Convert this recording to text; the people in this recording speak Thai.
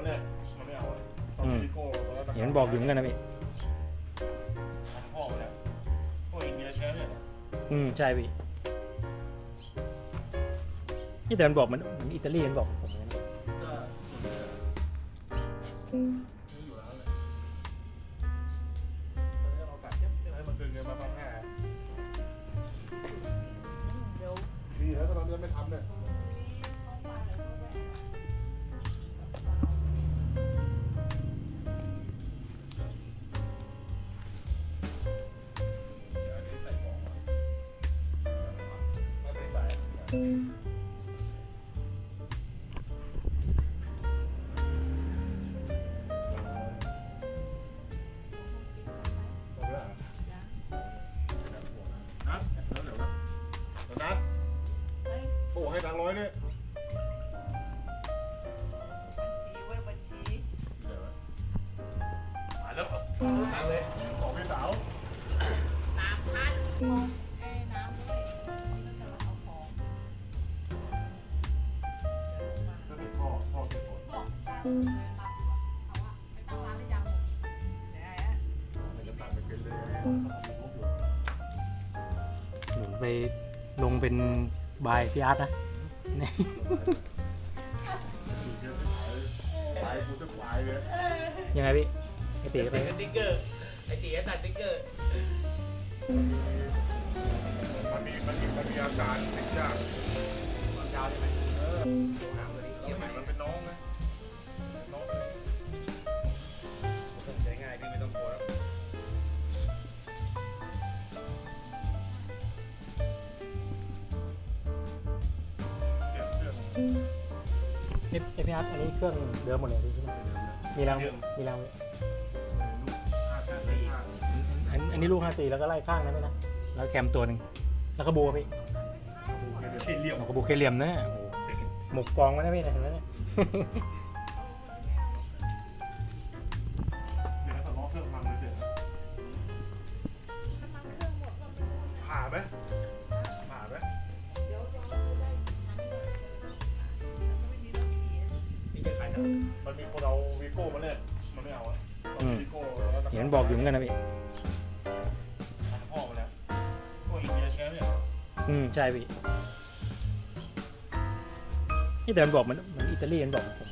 มันเนี่ยมันไม่เอาอะตอนอืมซิโก้แล้วเห็นบอกอยู่เหมือนกันนะพี่ทางพ่อมันเนี่ยพ่อเองมีอะไรแท้เนี่ยอืม ใช่พี่นี่แต่มันบอกมันมันอิตาลีมันบอกผมนะก็ไม่อยู่แล้วเลยตอนนี้เรากัดเก็บให้มันคืนเงินมาพันห้าเดี๋ยวดีแล้วตอนนี้ไม่ทำเนี่ย นัดแล้วเดี๋ยวนะเดี๋ยวนัดโอ้ให้ตังค์ร้อยเนี่ยบัญชีไว้บัญชีเดี๋ยวนะมาแล้วทางเลยของพี่สาว สามพันเอ้น้ มันจะตัดไปเป็นเลยหนูไปลงเป็นบายพี่อาร์ตนะตายกูจะควายเลยยังไงพี่ไอตีก็ไปสติ๊กเกอร์ ไอ้ตีไอ้ตัดสติ๊กเกอร์ มันมีมันมีมันมีอาการติดยากความยาวใช่ไหมเออถามตัวนี้เกี่เกี่ย สียงเครื่องเอฟพี่อาร์ตอันนี้เครื่องเดิมหมดเลยใช่ไหมมีรังมีรังห้าแสนไม่ห้าอันอันนี้ลูกห้าสี่แล้วก็ไล่ข้างนะพี่นะ แล้วแคมตัวหนึ่งแล้วก็บูพี่เขียนเหลี่ยมเอากระบูเคเหลี่ยมนะเนี่ยโอ้โหหมกกองไว้นะพี่นะเห็นไหมเนี่ย มันมีคนเอาวีโก้มาเนี่ยมันไม่เอาอะตอนวีโก้แล้วเห็นบอกอยู่เหมือนกันนะพี่ทางพ่อมันเนี่ยพ่อเองมีอะไรแท้เนี่ยอืมใช่พี่นี่แต่มันบอกมันมันอิตาลีมันบอกผม